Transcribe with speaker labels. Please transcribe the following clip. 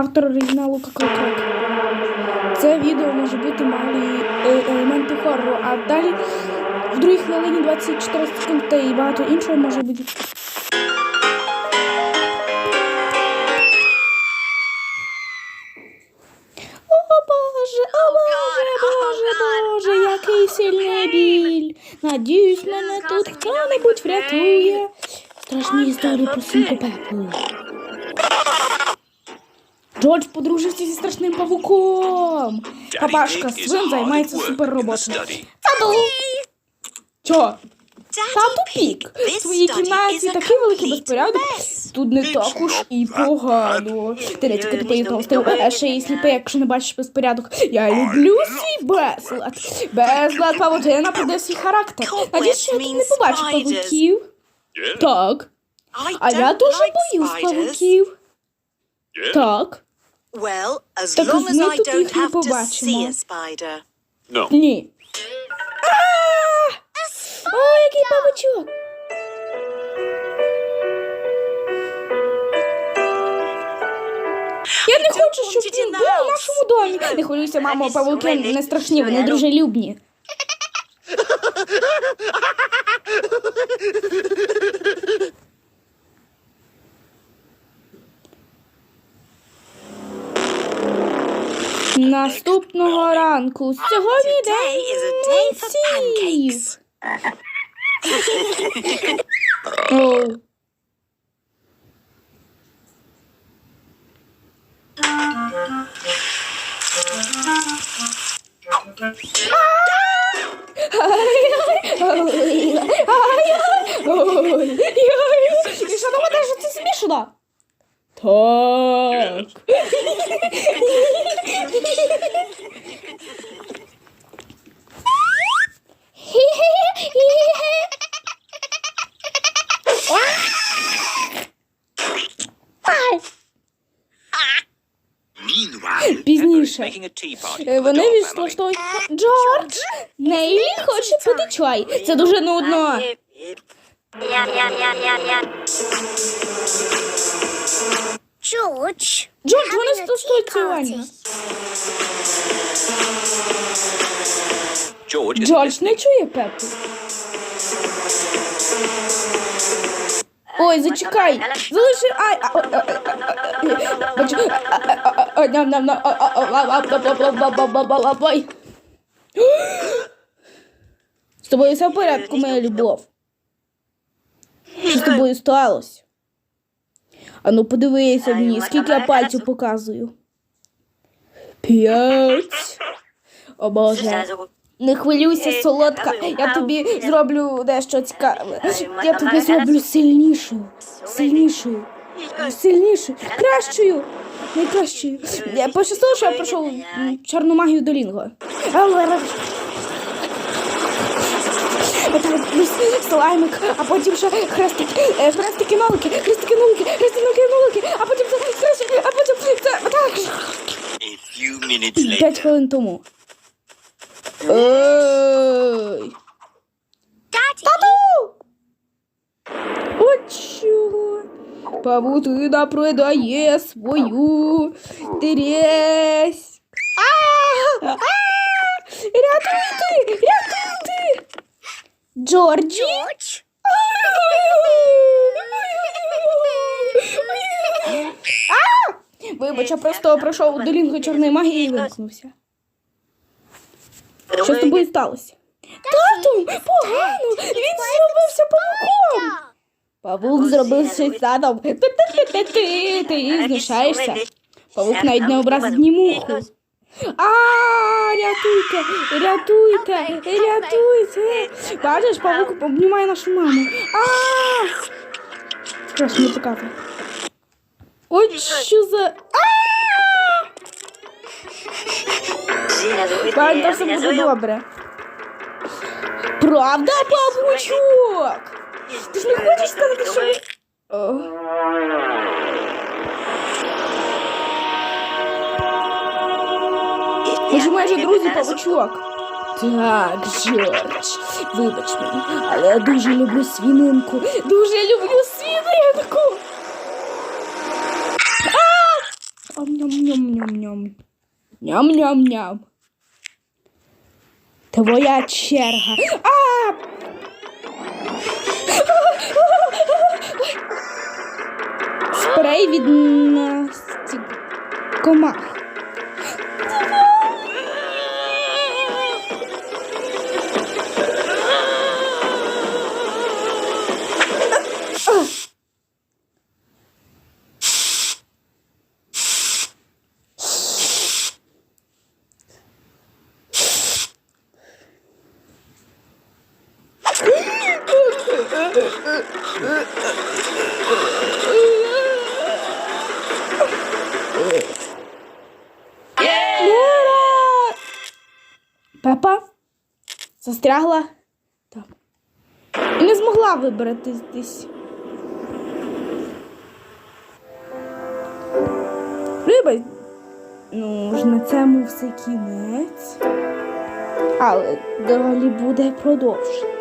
Speaker 1: Автор оригіналу Какалкак. Це відео може бути малі е, елементи хоррору, а далі в другій хвилині 24 секунд та і багато іншого може бути. О Боже, Боже, Боже, Боже, який сильний біль. Надіюсь, мене тут хто-небудь врятує. Страшні історії про синку Пепу. Джордж подружився зі страшним павуком. Папашка свин займається суперроботою. Тату! Чо? Тату пік. В твоїй кімнаті такий великий безпорядок. Тут не так уж і погано. Теречка тупий толстив, а ще й сліпий, якщо не бачиш безпорядок. Я люблю свій безлад. Безлад павутина проде свій характер. Надіюсь, що я тут не побачу павуків. Так. А я дуже боюсь павуків. Так.
Speaker 2: Well, as
Speaker 1: Так
Speaker 2: long as
Speaker 1: ми
Speaker 2: I
Speaker 1: тут
Speaker 2: don't
Speaker 1: їх не
Speaker 2: have to see
Speaker 1: побачимо.
Speaker 2: a spider.
Speaker 3: No.
Speaker 1: Ні. А! О, який павучок! Я не хочу, щоб він був у нашому домі. Не хвилюйся, мамо, павуки не страшні, вони дружелюбні. Наступного ранку сьогодні день
Speaker 2: млинців.
Speaker 1: Oh. Ой, що думаєте, що це смішно? Так. Пізніше е, вони відштовхують. Джордж, Нейлі хоче пити чай. Це дуже нудно.
Speaker 4: George,
Speaker 1: Джордж, вони
Speaker 4: having a tea party.
Speaker 1: сьогодні.
Speaker 3: George is
Speaker 1: Джордж не чує Пепу. Ой, зачекай. Залиши. Ай. а, а, а, а, а, почекай. А, а, а, а, ням, ням, ням, а, а, а, а, а, бла, бла, бла, бла, бла, бла, бла, бла. З тобою все в порядку, моя любов. Що з тобою сталося? Ану, подивися мені, скільки я пальців показую. П'ять. О Боже. Не хвилюйся, солодка. Я тобі зроблю дещо цікаве. Я тобі зроблю сильнішою. Сильнішою. Сильнішою. Кращою. Найкращою. Я пощастило, що я пройшов чорну магію Долінго. Отак плюс слаймик, а потім ще хрестики, е, хрестики нолики, хрестики нолики, хрестики нолики, а потім це хрестики, а потім це отак.
Speaker 3: a few minutes
Speaker 1: П'ять
Speaker 3: later.
Speaker 1: хвилин тому. Ой. Тату! От чого? Павутина продає свою тресь. Джорджі? А! Вибач, я просто пройшов долінку чорної магії і вимкнувся. Що з тобою сталося? Тату, погано! Він зробився павуком! Павук зробив щось задом. Ти-ти-ти-ти-ти, ти знущаєшся. Павук навіть не образить ні муху. А, рятуйте, рятуйте, рятуйте. Бачиш, павук обнімає нашу маму. А! Не показуй. Ой, що за. Правда, все буде добре. Правда, павучок? Ти ж не хочеш сказати, що. Майже друзі павучок. Так, Джордж, вибач мені, але я дуже люблю свінинку. Дуже люблю свінинку. А! Ам-ням. Ням-ням-ням. Твоя черга. А! Спрей від настік... комах. Пепа застрягла там. І не змогла вибратись. Риба. Ну ж на цьому все кінець. Але далі буде продовження.